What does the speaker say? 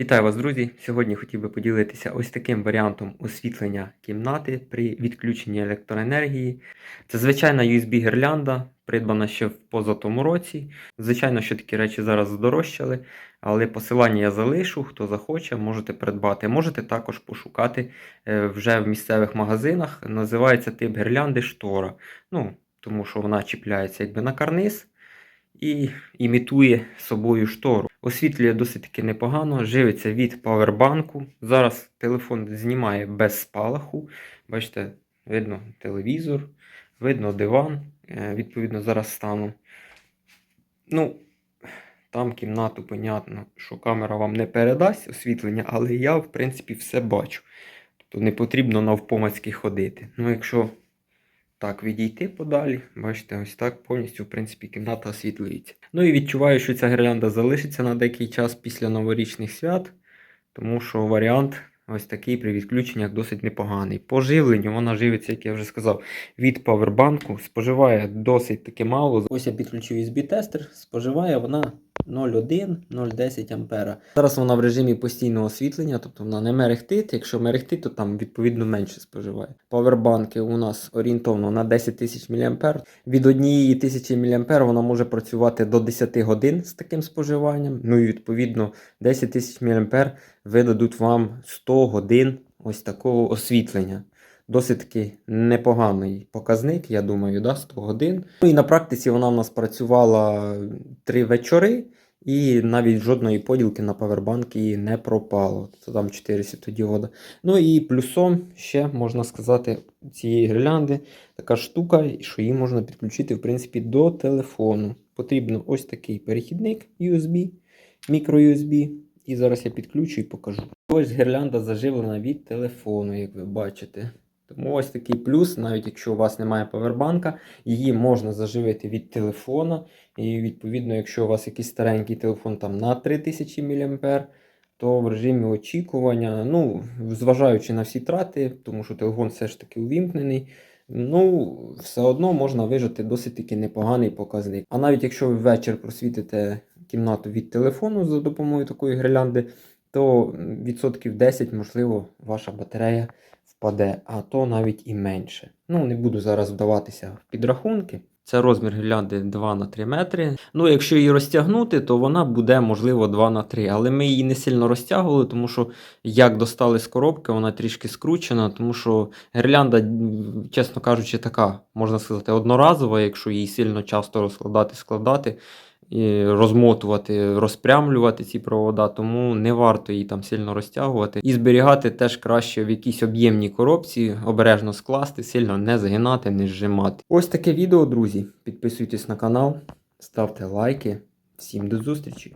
Вітаю вас, друзі! Сьогодні хотів би поділитися ось таким варіантом освітлення кімнати при відключенні електроенергії. Це звичайна USB-гірлянда, придбана ще в позатому році. Звичайно, що такі речі зараз здорожчали, але посилання я залишу. Хто захоче, можете придбати. Можете також пошукати е, вже в місцевих магазинах. Називається тип гірлянди штора. Ну, тому що вона чіпляється якби на карниз і імітує собою штору. Освітлює досить таки непогано, живиться від павербанку. Зараз телефон знімає без спалаху. Бачите, видно телевізор, видно диван. Е, Відповідно, зараз стану. Ну, там кімнату, понятно, що камера вам не передасть освітлення, але я, в принципі, все бачу. Тобто не потрібно навпомацьки ходити. Ну, якщо так відійти подалі, бачите, ось так повністю, в принципі, кімната освітлюється. Ну і відчуваю, що ця гірлянда залишиться на деякий час після новорічних свят, тому що варіант ось такий при відключеннях досить непоганий. По живленню вона живиться, як я вже сказав, від павербанку, споживає досить таки мало. Ось я підключив USB-тестер, споживає вона 0,1-0,10 ампера. Зараз вона в режимі постійного освітлення, тобто вона не мерехтить. Якщо мерехтить, то там відповідно менше споживає. Павербанки у нас орієнтовно на 10 тисяч мА. Від 1 тисячі мА вона може працювати до 10 годин з таким споживанням. Ну і відповідно 10 тисяч мА видадуть вам 100 годин ось такого освітлення. Досить таки непоганий показник, я думаю, да, 100 годин. Ну і на практиці вона в нас працювала 3 вечори, і навіть жодної поділки на павербанк її не пропало. Це там 4 світодіода. Ну і плюсом ще можна сказати цієї гірлянди така штука, що її можна підключити в принципі до телефону. Потрібно ось такий перехідник USB, мікро-USB. І зараз я підключу і покажу. Ось гірлянда заживлена від телефону, як ви бачите. Тому ось такий плюс, навіть якщо у вас немає павербанка, її можна заживити від телефона. І відповідно, якщо у вас якийсь старенький телефон там на 3000 мА, то в режимі очікування, ну, зважаючи на всі трати, тому що телефон все ж таки увімкнений, ну, все одно можна вижити досить таки непоганий показник. А навіть якщо ви ввечері просвітите кімнату від телефону за допомогою такої гірлянди, то відсотків 10, можливо, ваша батарея впаде, а то навіть і менше. Ну, не буду зараз вдаватися в підрахунки. Це розмір гірлянди 2 на 3 метри. Ну, якщо її розтягнути, то вона буде, можливо, 2 на 3. Але ми її не сильно розтягували, тому що як достали з коробки, вона трішки скручена, тому що гірлянда, чесно кажучи, така, можна сказати, одноразова, якщо її сильно часто розкладати, складати розмотувати, розпрямлювати ці провода, тому не варто її там сильно розтягувати. І зберігати теж краще в якійсь об'ємній коробці, обережно скласти, сильно не згинати, не зжимати. Ось таке відео, друзі. Підписуйтесь на канал, ставте лайки. Всім до зустрічі!